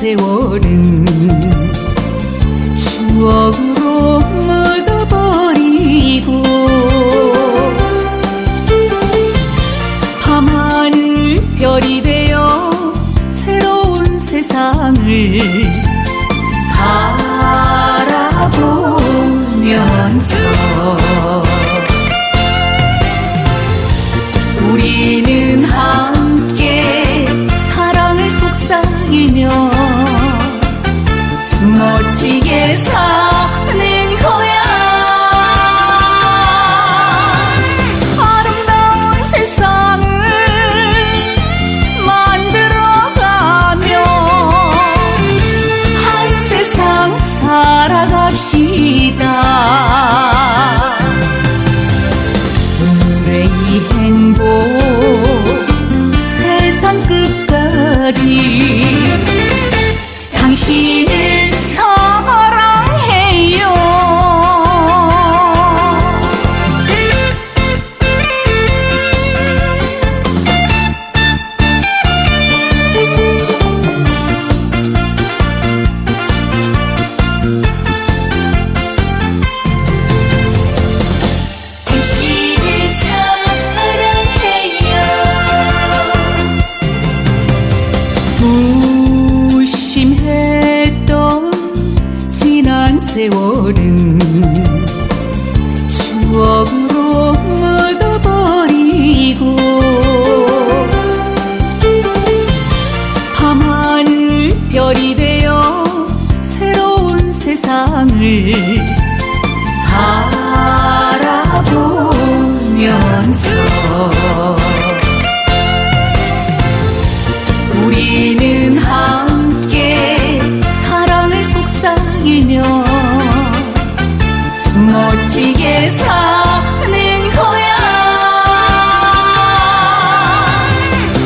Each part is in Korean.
세월은 추억으로 묻어버리고 밤하늘 별이 되어 새로운 세상을 바라보면서 우리는 함께 사랑을 속삭이며 살아갑시다. 우리의 이 행복 세상 끝까지 당신을 세월은 추억으로 묻어버리고 밤하늘 별이 되어 새로운 세상을 바라보면서 멋지게 사는 거야.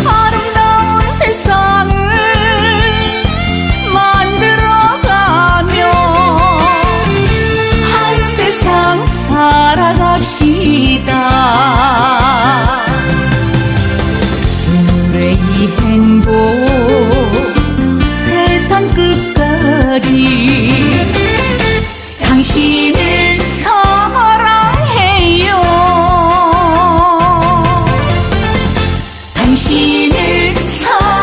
아름다운 세상을 만들어가며 한 세상 살아갑시다. 당신을 사